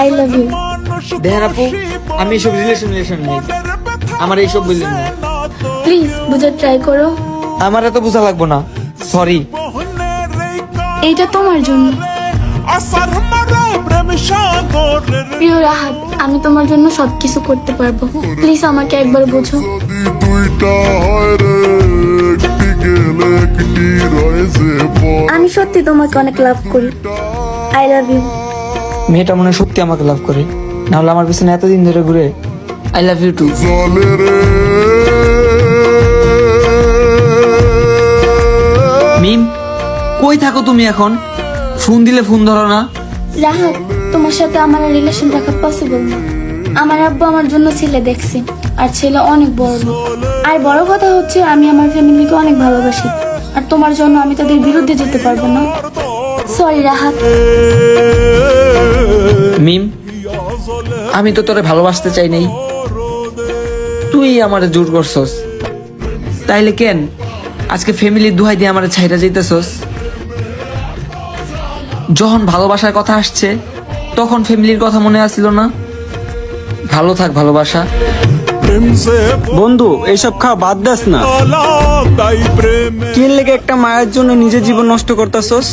I love you দেখেন আপু আমি এইসব রিলেশন রিলেশন নেই। আমার এইসব বললেন না। প্লিজ বুঝে ট্রাই করো। আমার এত বোঝা লাগবো না। সরি এইটা তোমার জন্য। প্রিয় রাহাত আমি তোমার জন্য সবকিছু করতে পারব। প্লিজ আমাকে একবার বোঝো। আমি সত্যি তোমাকে অনেক লাভ করি। আই লাভ ইউ মেয়েটা মনে হয় সত্যি আমাকে লাভ করে। নাহলে আমার পিছনে এতদিন ধরে ঘুরে I love you too Mim কই থাকো তুমি এখন? ফোন দিলে ফোন ধরো না। রাহাত তোমার সাথে আমার রিলেশন রাখা পসিবল না। আমার আব্বু আমার জন্য ছেলে দেখছে আর ছেলে অনেক বড় লোক। আর বড় কথা হচ্ছে আমি আমার ফ্যামিলিকে অনেক ভালোবাসি। আর তোমার জন্য আমি তাদের বিরুদ্ধে যেতে পারব না। মিম, আমি তো তোরে ভালোবাসতে চাই নাই। তুই আমারে জোর করছস। তাইলে কেন? আজকে ফ্যামিলির দুহাই দিয়ে আমারে ছাইরা যাইতেছস। যখন ভালোবাসার কথা আসছে, তখন ফ্যামিলির কথা মনে আসছিল না। ভালো থাক ভালোবাসা। বন্ধু এসব খাওয়া বাদ দাস না। কি লেগে একটা মায়ের জন্য নিজের জীবন নষ্ট করতাছস